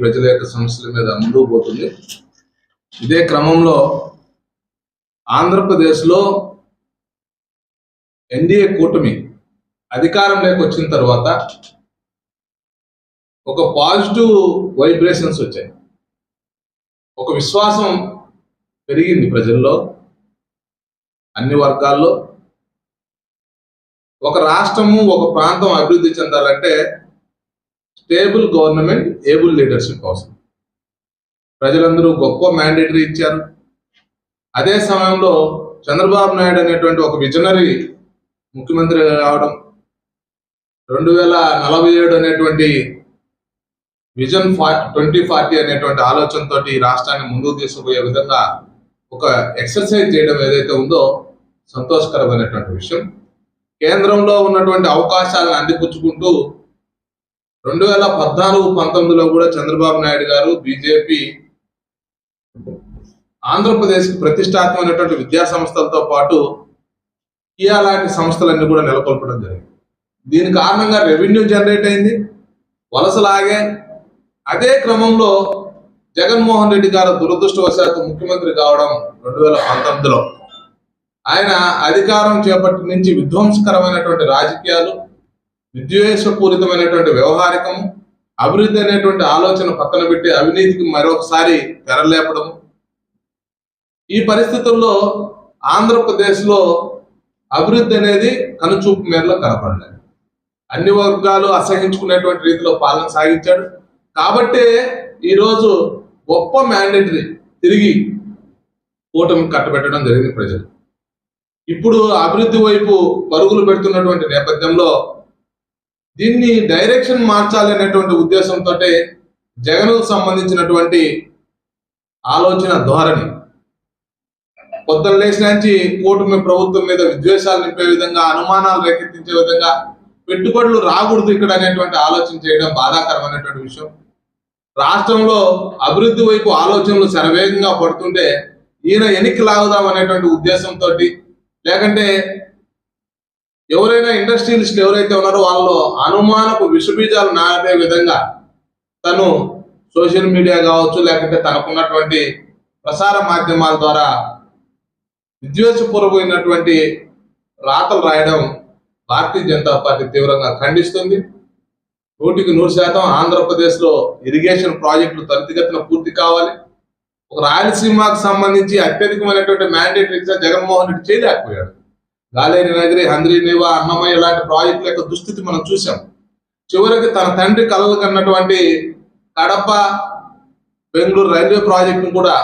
ప్రజల యొక్క సమస్యల మీద ముందుకు పోతుంది. ఇదే క్రమంలో ఆంధ్రప్రదేశ్లో ఎన్డీఏ కూటమి అధికారంలోకి వచ్చిన తర్వాత ఒక పాజిటివ్ వైబ్రేషన్స్ వచ్చాయి. ఒక విశ్వాసం పెరిగింది ప్రజల్లో అన్ని వర్గాల్లో. ఒక రాష్ట్రము ఒక ప్రాంతం అభివృద్ధి చెందాలంటే స్టేబుల్ గవర్నమెంట్ ఏబుల్ లీడర్షిప్ అవసరం. ప్రజలందరూ గొప్ప మ్యాండేటరీ ఇచ్చారు. అదే సమయంలో చంద్రబాబు నాయుడు అనేటువంటి ఒక విజనరీ ముఖ్యమంత్రి రావడం రెండు వేల నలభై ఏడు అనేటువంటి విజన్ ఫార్ ట్వంటీ ఫార్టీ అనేటువంటి ఆలోచనతో ఈ రాష్ట్రాన్ని ముందుకు తీసుకుపోయే విధంగా ఒక ఎక్సర్సైజ్ చేయడం ఏదైతే ఉందో సంతోషకరమైనటువంటి విషయం. కేంద్రంలో ఉన్నటువంటి అవకాశాలను అందిపుచ్చుకుంటూ రెండు వేల పద్నాలుగు పంతొమ్మిదిలో కూడా చంద్రబాబు నాయుడు గారు బీజేపీ ఆంధ్రప్రదేశ్కి ప్రతిష్టాత్మకమైనటువంటి విద్యా సంస్థలతో పాటు కియా లాంటి సంస్థలన్నీ కూడా నెలకొల్పడం జరిగింది. దీని కారణంగా రెవెన్యూ జనరేట్ అయింది. వలసలాగే అదే క్రమంలో జగన్మోహన్ రెడ్డి గారు దురదృష్టవశాత్తు ముఖ్యమంత్రి కావడం రెండు వేల పంతొమ్మిదిలో. ఆయన అధికారం చేపట్టి నుంచి విధ్వంసకరమైనటువంటి రాజకీయాలు విద్వేషపూరితమైనటువంటి వ్యవహారికం అభివృద్ధి అనేటువంటి ఆలోచన పక్కన పెట్టి అవినీతికి మరొకసారి తెరలేపడం ఈ పరిస్థితుల్లో ఆంధ్రప్రదేశ్లో అభివృద్ధి అనేది కనుచూపు మేరలో కనపడలేదు. అన్ని వర్గాలు అసహించుకునేటువంటి రీతిలో పాలన సాగించాడు. కాబట్టే ఈరోజు గొప్ప మ్యాండేటరీ తిరిగి కూటమి కట్టబెట్టడం జరిగింది ప్రజలు. ఇప్పుడు అభివృద్ధి వైపు పరుగులు పెడుతున్నటువంటి నేపథ్యంలో దీన్ని డైరెక్షన్ మార్చాలి అనేటువంటి ఉద్దేశంతో జగన్కు సంబంధించినటువంటి ఆలోచన ధోరణి. పొద్దున లేచిన నుంచి కూటమి ప్రభుత్వం మీద విద్వేషాలు నింపే విధంగా అనుమానాలు రేకెత్తించే విధంగా పెట్టుబడులు రాకూడదు ఇక్కడ అనేటువంటి ఆలోచన చేయడం బాధాకరమైనటువంటి విషయం. రాష్ట్రంలో అభివృద్ధి వైపు ఆలోచనలు శరవేగంగా పడుతుంటే ఈయన ఎనికి లాగుదాం అనేటువంటి ఉద్దేశంతో లేకంటే ఎవరైనా ఇండస్ట్రియలిస్టులు ఎవరైతే ఉన్నారో వాళ్ళు అనుమానపు విషబీజాలు నాటే విధంగా తను సోషల్ మీడియా కావచ్చు లేకుంటే తనకున్నటువంటి ప్రసార మాధ్యమాల ద్వారా విద్వేషపూర్వమైనటువంటి రాతలు రాయడం భారతీయ జనతా పార్టీ తీవ్రంగా ఖండిస్తుంది. నూటికి నూరు శాతం ఆంధ్రప్రదేశ్లో ఇరిగేషన్ ప్రాజెక్టులు త్వరితగతిన పూర్తి కావాలి. ఒక రాయలసీమకు సంబంధించి అత్యధికమైనటువంటి మ్యాండేట్ ఇచ్చా జగన్మోహన్ రెడ్డి చేయలేకపోయాడు. గాలేరి నగరి హంద్రి నివా అన్నమయ్య లాంటి ప్రాజెక్టుల యొక్క దుస్థితి మనం చూసాం చివరికి తన తండ్రి కలలు కన్నటువంటి కడప బెంగళూరు రైల్వే ప్రాజెక్టును కూడా